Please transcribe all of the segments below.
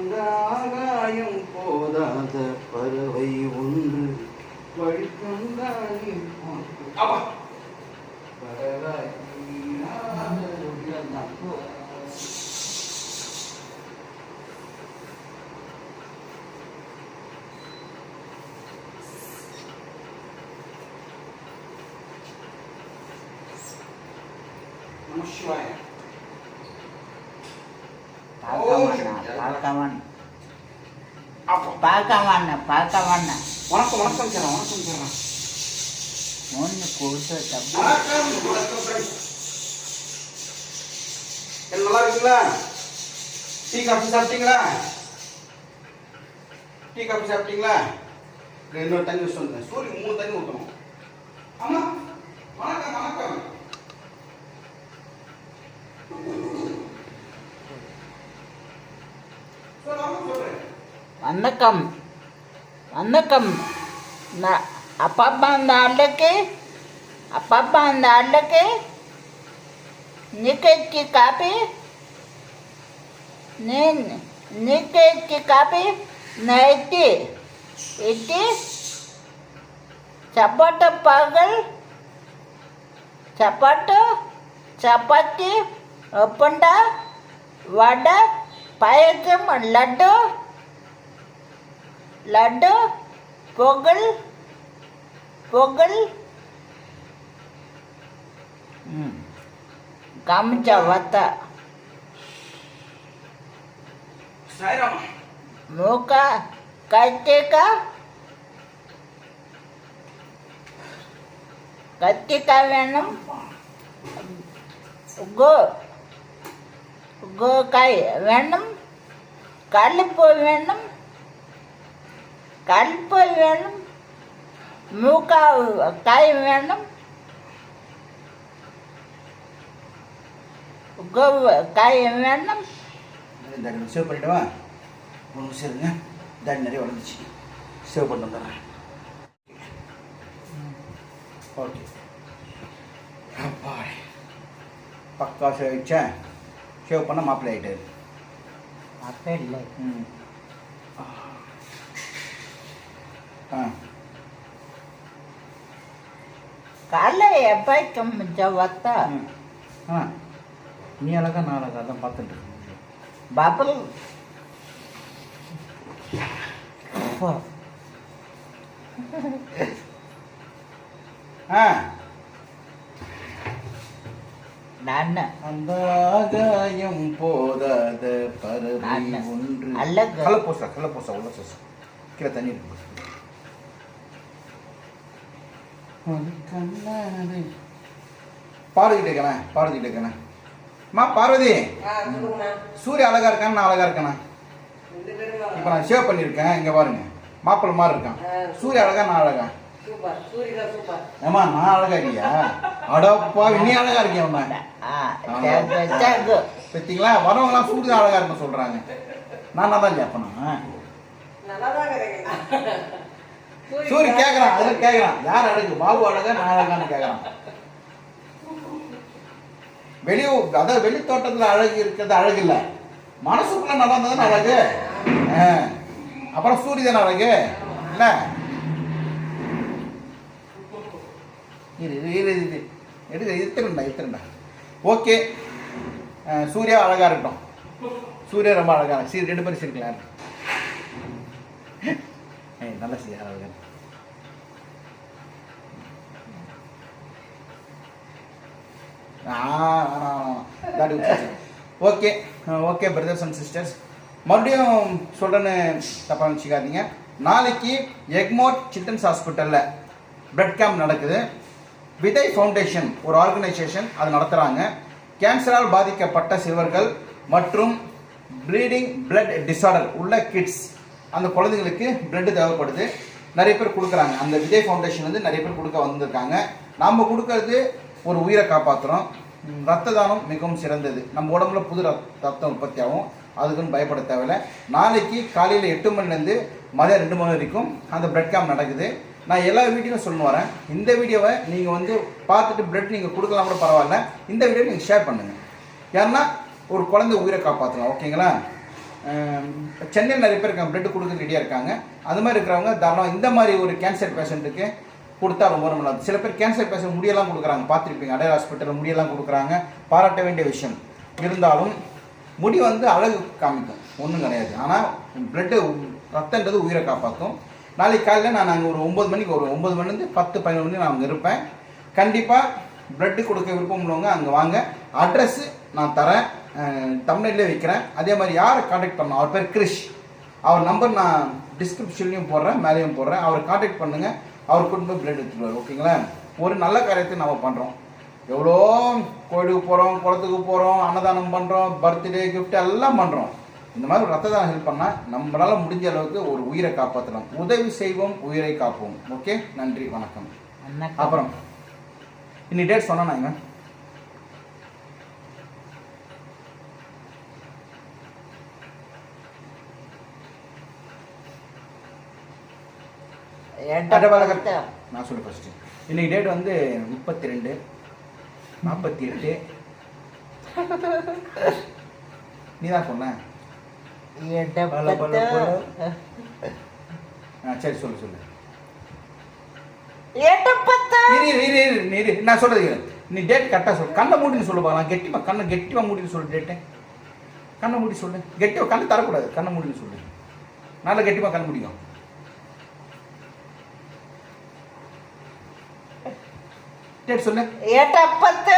அந்த ஆகாயம் போதாத பறவை ஒன்று வழிக்கொண்டாடி நமசிவாய பார்க்கவாண்ணா பார்க்கவாண்ணா அப்பா பார்க்கவாண்ணா பார்க்கவாண்ணா வணக்கம் வணக்கம் சார் வணக்கம் சார். ஒன்று கொடுத்து தப்பு நல்லா இருக்கீங்களா? டீ காஃபி சாப்பிட்டீங்களா? டீ காஃபி சாப்பிட்டீங்களா? இன்னொரு தண்ணி வந்தேன் சூரிய மூணு தண்ணி ஊற்றணும் ஆமா வணக்கம் வணக்கம். అన్నకం. అన్నకం. నా అపబంధాలకి అపబంధాలకి నీకెచ్చి కాపీ నేను నీకెచ్చి కాపీ నైతి ఇది చపాట పగల్ చపాట చపాతి ఒప్పండ వడ పాయసం లడ్డు லட்டு பொங்கல் பொகல் கமிச்சா வத்த. மூக்கா கத்திக்க கத்திக்க வேணும். கோ கோக்காய் வேணும். கடலிப்பூ வேணும். கற்பை வேணும் மூக்கா கை வேணும் கை வேணும். தண்ணி சேவ் பண்ணிவிடுவா மூணு நிமிஷம் இருங்க. தண்ணி நிறைய வளர்ந்துச்சு. சேவ் பண்ணி வந்துடுறேன். ஓகே அப்பா பக்கா சேவ் ஆயிடுச்சேன் சேவ் பண்ண மாப்பிள்ளை ஆகிட்டாரு அப்போ இல்லை. ம். ஆ காலை எப்போ வத்தா. ஆ. நீ அழகா நான் அழகா தான் பார்த்துட்டு பபுள் ஆ. நான். அந்த ஆகாயம் போதாத பறவை. ஒன்று. அழகு. கள்ளப்பூசா கள்ளப்பூசா உள்ள சோசா. கீழே தண்ணி இருக்கு. பாரதிக்கிட்ட இருக்கேன் பாரதிக்கிட்ட இருக்கேன். மா பார்வதி சூரிய அழகா இருக்கான்னு நான் அழகா இருக்கேனா. இப்போ நான் ஷேவ் பண்ணியிருக்கேன் இங்கே பாருங்க. மாப்பிள்ளை மாதிரி இருக்கான். சூரிய அழகா நான் அழகா? சூப்பர். சூரிகா சூப்பர். ஏமா நான் அழகா இல்லையா? அடப்பா நீ அழகா இருக்கியா பார்த்தீங்களா வரவங்களாம் சூரிய அழகா இருக்கும் சொல்றாங்க. நான் தான் இல்லையா சூரி கேட்கறான் அதுல கேட்கறான் யார் அழகு? பாபு அழகா நான் அழகான்னு கேட்கறான் வெளி அதாவது வெளி தோட்டத்துல அழகு இருக்கிறது அழகு இல்ல. மனசுக்குள்ள நல்லா இருந்தா அழகு அப்புறம் சூரிய தானே அழகு. இல்ல. இரு இரு இரு எடுக்க ஓகே. சூர்யா அழகா இருக்கட்டும். சூர்யா ரொம்ப அழகா சீர் ரெண்டு பேரும் சிரிக்கலாம் நல்லா நல்ல அழகா இருக்கு. ஆ வேணாம், வேணாம். தாடி okay. Okay brothers and sisters மறுபடியும் சொல்கிறேன்னு தப்பாக நினச்சிக்காதீங்க. நாளைக்கு எக்மோர் சில்ட்ரன்ஸ் ஹாஸ்பிட்டலில் பிளட் கேம்ப் நடக்குது. விதை ஃபவுண்டேஷன் ஒரு ஆர்கனைசேஷன் அது நடத்துகிறாங்க கேன்சரால் பாதிக்கப்பட்ட சிறுவர்கள் மற்றும் ப்ளீடிங் பிளட் டிஸார்டர் உள்ள கிட்ஸ் அந்த குழந்தைங்களுக்கு பிளட் தேவைப்படுது. நிறைய பேர் கொடுக்குறாங்க. அந்த விஜய் ஃபவுண்டேஷன் வந்து நிறைய பேர் கொடுக்க வந்திருக்காங்க. நாம் கொடுக்கறது ஒரு உயிரை காப்பாற்றுறோம் ரத்த தானம் மிகவும் சிறந்தது. நம்ம உடம்புல புது ரத்தம் உற்பத்தி ஆகும். அதுக்குன்னு பயப்பட தேவையில்லை. நாளைக்கு காலையில் எட்டு மணிலேருந்து மதியம் ரெண்டு மணி வரைக்கும் அந்த பிளட் கேம்ப் நடக்குது. நான் எல்லா வீடியோவும் சொல்லணும் வரேன். இந்த வீடியோவை நீங்கள் வந்து பார்த்துட்டு பிளட் நீங்கள் கொடுக்கலாம் கூட பரவாயில்ல. இந்த வீடியோ நீங்கள் ஷேர் பண்ணுங்கள் ஏன்னா ஒரு குழந்தை உயிரை காப்பாற்றலாம் ஓகேங்களா சென்னையில் நிறைய பேர் இருக்காங்க. பிளட் கொடுக்க ரெடியாக இருக்காங்க. அது மாதிரி இருக்கிறவங்க தாராளம் இந்த மாதிரி ஒரு கேன்சர் பேஷண்ட்டுக்கு கொடுத்தா ரொம்ப ரொம்ப நல்லது. சில பேர் கேன்சர் பேஷண்ட் முடியெல்லாம் கொடுக்குறாங்க. பார்த்துருப்பீங்க. அடையார் ஹாஸ்பிட்டலில் முடியெல்லாம் கொடுக்குறாங்க. பாராட்ட வேண்டிய விஷயம். இருந்தாலும் முடி வந்து அழகு காமிக்கும். ஒன்றும் கிடையாது. ஆனால் பிளட்டு ரத்தன்றது உயிரை காப்பாற்றும் நாளைக்கு காலையில் நான் அங்கே ஒரு ஒம்பது மணிக்கு ஒரு ஒம்பது மணிலேருந்து பத்து பதினொரு மணி நான் அங்கே இருப்பேன். கண்டிப்பாக பிளட்டு கொடுக்க விருப்பம் உள்ளவங்க அங்கே வாங்க. அட்ரஸ்ஸு நான் தரேன். தமிழ்நாட்டிலே வைக்கிறேன். அதே மாதிரி யாரை காண்டாக்ட் பண்ணணும்? அவர் பேர் கிரிஷ். அவர் நம்பர் நான் டிஸ்கிரிப்ஷன்லையும் போடுறேன் மேலேயும் போடுறேன். அவரை காண்டாக்ட் பண்ணுங்கள் அவர் கொண்டு போய் பிளட் எடுத்துருவார் ஓகேங்களா ஒரு நல்ல காரியத்தை நம்ம பண்ணுறோம் எவ்வளோ கோயிலுக்கு போகிறோம் குளத்துக்கு போகிறோம் அன்னதானம் பண்ணுறோம் பர்த்டே gift எல்லாம் பண்ணுறோம் இந்த மாதிரி ரத்த தானம் ஹெல்ப் பண்ணால் நம்மளால முடிஞ்ச அளவுக்கு ஒரு உயிரை காப்பாற்றலாம் உதவி செய்வோம் உயிரை காப்போம். ஓகே நன்றி வணக்கம். அப்புறம் இன்னைக்கு டேட் சொன்னாங்க நான் சொல்லு ஃபர்ஸ்ட் இன்னைக்கு டேட் வந்து முப்பத்தி ரெண்டு நாற்பத்தி எட்டு நீ தான் சொன்ன சரி சொல்லு சொல்லு. நான் சொல்றது. நீ டேட் கரெக்டாக சொல்லு. கண்ணை மூடின்னு சொல்லு பார்க்கலாம். கெட்டிமா கண்ணை கெட்டிமா மூடின்னு சொல்லு டேட்டு கண்ணை மூடி சொல்லு. கெட்டிமா கண்ணை தரக்கூடாது. கண்ணை மூடின்னு சொல்லு. நல்லா கெட்டிமா கண் முடியும் சொல்லு. எட்டப்பத்து.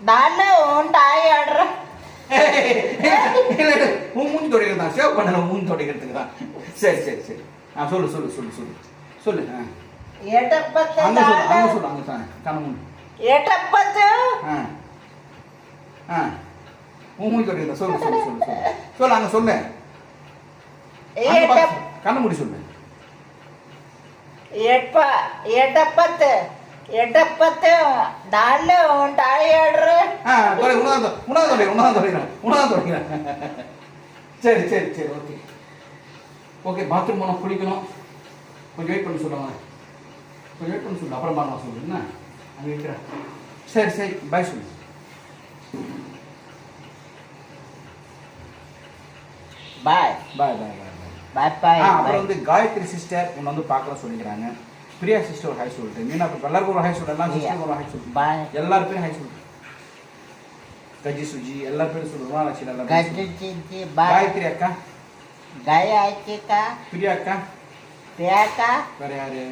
நானு உண்டாய் ஆடுறேன். இல்ல, இல்ல, உன் மூஞ்சி சேவ் பண்ண மூஞ்சி துடைக்கிறதுக்கு தான். சரி சரி சரி. ஆ சொல்லு சொல்லு சொல்லு சொல்லு. சொல்லு ஆ. எட்டப்பத்து அங்கே சொல்லு அங்கே. சொல்லு அங்கே தான். கண்ணை மூடி. எட்டப்பத்து. ஆ ஆ. உன் மூஞ்சி துடைக்கிறதா? சொல்லு சொல்லு சொல்லு சொல்லு. சொல்லு அங்கே சொல்லு. கண்ணை மூடி சொல்லு. எட்ப எட்டப்பத்து. உண்டாய் ஆடுறேன். ஆ தொலை உனதான் உனதான் தொலைகிறேன் உனதான் தொலைகிறேன் உனதான் தொலைகிறேன் சரி சரி சரி ஓகே ஓகே பாத்ரூம் போனால் குளிக்கணும் கொஞ்சம் வெயிட் பண்ணி சொல்லுவாங்க கொஞ்சம் வெயிட் பண்ணி சொல்லு அப்புறம் பாருங்க சொல்லு என்ன அங்கே வைக்கிறேன் சரி சரி பாய் சொல்லு பாய் பாய் பாய் பாய் பாய் பாய் அப்புறம் வந்து காயத்ரி சிஸ்டர் உன்னை வந்து பார்க்கலாம் சொல்லிக்கிறாங்க பிரியா சிஸ்டர் ஹை சொல்லிட்டு மீனா எல்லாருக்கும் ஒரு ஹை சொல்லு எல்லாம் சிஸ்டருக்கு ஒரு ஹை சொல்லு பாய் எல்லார் பேரும் ஹை சொல்லு கஜி சுஜி எல்லா பேரும் சொல்லுவா லட்சுமி எல்லா பேரும் சொல்லு. கஜிச்சி பாய் காயத்ரி அக்கா பிரியா அக்கா பியாக்கா வேற யாரு?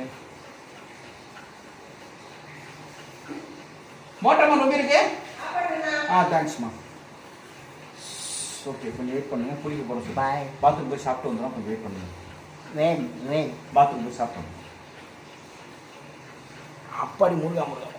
மோட்டர்மா ரொம்ப இருக்கு? ஆ தேங்க்ஸ்மா ஓகே கொஞ்சம் வெயிட் பண்ணுங்க. குளிக்க சொல்லு பாய் பாத்ரூம் போய் சாப்பிட்டு வந்துடும் கொஞ்சம் வெயிட் பண்ணுங்க. வேன் வேன் பாத்ரூம் போய் சாப்பிட்டோம் அப்பாடி முருகா முருகா.